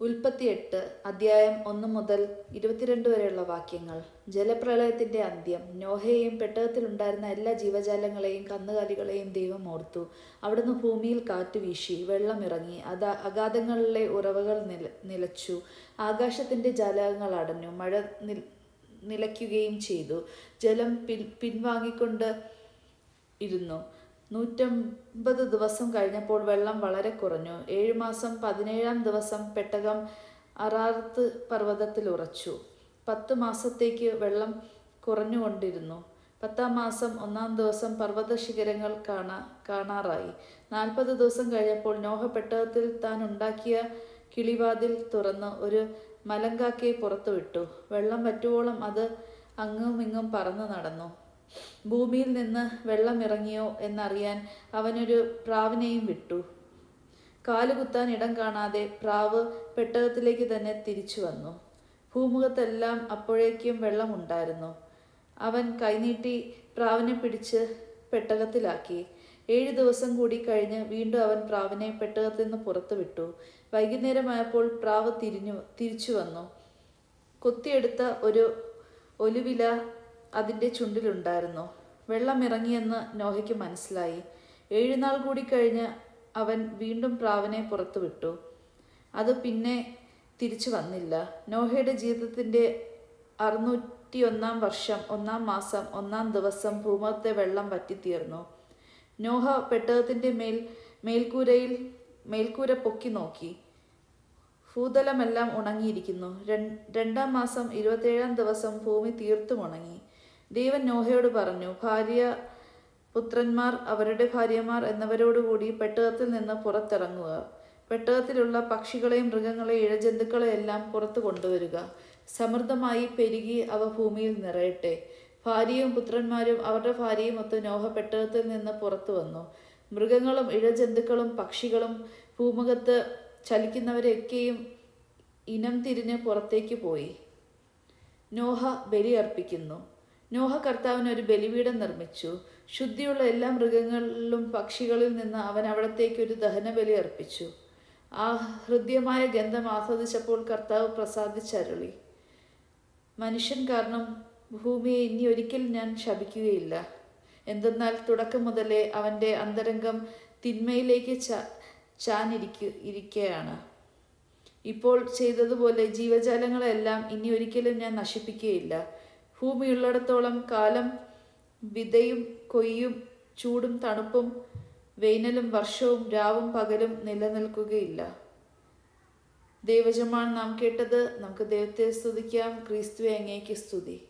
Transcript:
ഉൽപ്പത്തി എട്ട് അധ്യായം ഒന്ന് മുതൽ ഇരുപത്തിരണ്ട് വരെയുള്ള വാക്യങ്ങൾ. ജലപ്രളയത്തിന്റെ അന്ത്യം. നോഹയെയും പെട്ടകത്തിലുണ്ടായിരുന്ന എല്ലാ ജീവജാലങ്ങളെയും കന്നുകാലികളെയും ദൈവം ഓർത്തു. അവിടുന്ന് ഭൂമിയിൽ കാറ്റ് വീശി വെള്ളമിറങ്ങി അത് അഗാധങ്ങളിലെ ഉറവകൾ നില നിലച്ചു. ആകാശത്തിന്റെ ജാലകങ്ങൾ അടഞ്ഞു. മഴ നിലയ്ക്കുകയും ചെയ്തു. ജലം പിൻ പിൻവാങ്ങിക്കൊണ്ട് ഇരുന്നു. നൂറ്റമ്പത് ദിവസം കഴിഞ്ഞപ്പോൾ വെള്ളം വളരെ കുറഞ്ഞു. ഏഴു മാസം പതിനേഴാം ദിവസം പെട്ടകം അറാർത്ത് പർവതത്തിൽ ഉറച്ചു. പത്ത് മാസത്തേക്ക് വെള്ളം കുറഞ്ഞുകൊണ്ടിരുന്നു. പത്താം മാസം ഒന്നാം ദിവസം പർവത ശിഖരങ്ങൾ കാണാ കാണാറായി. നാൽപ്പത് ദിവസം കഴിഞ്ഞപ്പോൾ നോഹ പെട്ടകത്തിൽ താൻ ഉണ്ടാക്കിയ കിളിവാതിൽ തുറന്ന് ഒരു മലങ്കാക്കയെ പുറത്തുവിട്ടു. വെള്ളം പറ്റുവോളം അത് അങ്ങും ഇങ്ങും പറന്നു നടന്നു. ഭൂമിയിൽ നിന്ന് വെള്ളം ഇറങ്ങിയോ എന്നറിയാൻ അവനൊരു പ്രാവിനെയും വിട്ടു. കാലുകുത്താൻ ഇടം കാണാതെ പ്രാവ് പെട്ടകത്തിലേക്ക് തന്നെ തിരിച്ചു വന്നു. ഭൂമുഖത്തെല്ലാം അപ്പോഴേക്കും വെള്ളമുണ്ടായിരുന്നു അവൻ കൈനീട്ടി പ്രാവിനെ പിടിച്ച് പെട്ടകത്തിലാക്കി. ഏഴു ദിവസം കൂടി കഴിഞ്ഞ് വീണ്ടും അവൻ പ്രാവിനെ പെട്ടകത്തിൽ നിന്ന് പുറത്തു വിട്ടു. വൈകുന്നേരമായപ്പോൾ പ്രാവ് തിരിഞ്ഞു തിരിച്ചു വന്നു. കൊത്തിയെടുത്ത ഒരു ഒലുവില അതിന്റെ ചുണ്ടിലുണ്ടായിരുന്നു. വെള്ളം ഇറങ്ങിയെന്ന് നോഹയ്ക്ക് മനസ്സിലായി. ഏഴുനാൾ കൂടി കഴിഞ്ഞ് അവൻ വീണ്ടും പ്രാവിനെ പുറത്തു വിട്ടു. അത് പിന്നെ തിരിച്ചു വന്നില്ല. നോഹയുടെ ജീവിതത്തിന്റെ അറുന്നൂറ്റി ഒന്നാം വർഷം ഒന്നാം മാസം ഒന്നാം ദിവസം ഭൂമത്തെ വെള്ളം വറ്റിത്തീർന്നു. നോഹ പെട്ടകത്തിന്റെ മേൽ മേൽക്കൂരയിൽ മേൽക്കൂര പൊക്കി നോക്കി. ഭൂതലമെല്ലാം ഉണങ്ങിയിരിക്കുന്നു. രണ്ടാം മാസം ഇരുപത്തേഴാം ദിവസം ഭൂമി തീർത്തും ഉണങ്ങി. ദൈവൻ നോഹയോട് പറഞ്ഞു ഭാര്യ പുത്രന്മാർ അവരുടെ ഭാര്യമാർ എന്നിവരോടുകൂടി പെട്ടകത്തിൽ നിന്ന് പുറത്തിറങ്ങുക. പെട്ടകത്തിലുള്ള പക്ഷികളെയും മൃഗങ്ങളെയും ഇഴജന്തുക്കളെ എല്ലാം പുറത്തു കൊണ്ടുവരിക. സമൃദ്ധമായി പെരുകി അവ ഭൂമിയിൽ നിറയട്ടെ. ഭാര്യയും പുത്രന്മാരും അവരുടെ ഭാര്യയും ഒത്ത് നോഹ പെട്ടകത്തിൽ നിന്ന് പുറത്തു വന്നു. മൃഗങ്ങളും ഇഴജന്തുക്കളും പക്ഷികളും ഭൂമുഖത്ത് ചലിക്കുന്നവരെയൊക്കെയും ഇനം തിരിഞ്ഞ് പുറത്തേക്ക് പോയി. നോഹ ബലിയർപ്പിക്കുന്നു. നോഹ കർത്താവിന് ഒരു ബലിപീഠം നിർമ്മിച്ചു. ശുദ്ധിയുള്ള എല്ലാ മൃഗങ്ങളിലും പക്ഷികളിൽ നിന്ന് അവൻ അവിടത്തേക്ക് ഒരു ദഹനബലി അർപ്പിച്ചു. ആ ഹൃദ്യമായ ഗന്ധം ആസ്വദിച്ചപ്പോൾ കർത്താവ് പ്രസാദിച്ചരുളി. മനുഷ്യൻ കാരണം ഭൂമിയെ ഇനി ഒരിക്കലും ഞാൻ ശപിക്കുകയില്ല. എന്തെന്നാൽ തുടക്കം മുതലേ അവന്റെ അന്തരംഗം തിന്മയിലേക്ക് ച ചാനിരിക്കു ഇരിക്കുകയാണ് ഇപ്പോൾ ചെയ്തതുപോലെ ജീവജാലങ്ങളെല്ലാം ഇനി ഒരിക്കലും ഞാൻ നശിപ്പിക്കുകയില്ല. ഭൂമിയുള്ളിടത്തോളം കാലം വിതയും കൊയ്യും ചൂടും തണുപ്പും വേനലും വർഷവും രാവും പകലും നിലനിൽക്കുകയില്ല. ദൈവജമാണ് നാം കേട്ടത് നമുക്ക് ദൈവത്തെ സ്തുതിക്കാം. ക്രിസ്തുവെ അങ്ങേക്ക് സ്തുതി.